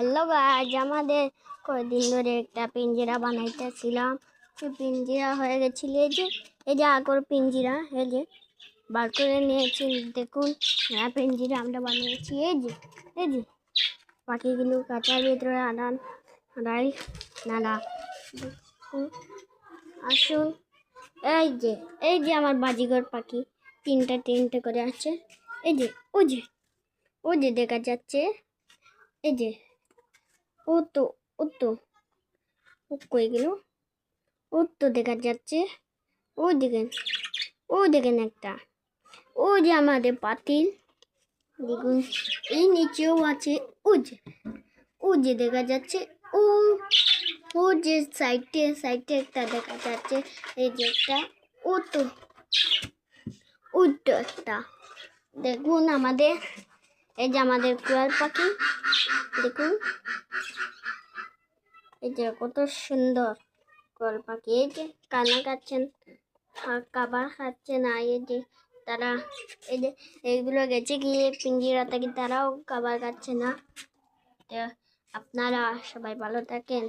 Hello guys আমাদের কয়েকদিন ধরে একটা পিঞ্জিরা বানাইতেছিলাম। সেই পিঞ্জিরা হয়ে গেছিল এই যে এই যে আগর পিঞ্জিরা, এই যে, বার করে নিয়েছি, দেখুন পিঞ্জিরা আমরা বানিয়েছি, এই যে এই যে। পাখিগুলো কাঁচার ভিতরে আনান, আনাই, নানা। আসুন, এই যে এই যে আমার বাজিঘর পাখি, তিনটা তিনটে করে আছে, এই যে ও যে ও যে দেখা যাচ্ছে, এই যে। ও তো ও তো ও কই গেল তো দেখা যাচ্ছে। ও দেখেন ও দেখেন একটা। ও যে আমাদের পাতিল। দেখুন, এই নিচেও আছে। ও যে ও যে দেখা যাচ্ছে। ও ও যে সাইডে সাইডে একটা দেখা যাচ্ছে। এই যে একটা ও তো তো একটা। দেখুন আমাদের এই যে আমাদের কুয়ার পাখি, দেখুন। এই যে কত সুন্দর কুয়াল পাখি। এই যে কানা খাচ্ছেন খাবার খাচ্ছে না এই যে তারা, এই যে এইগুলো গেছে গিয়ে পিঞ্জিরা থেকে তারাও কাবার খাচ্ছে না। আপনারা সবাই ভালো থাকেন।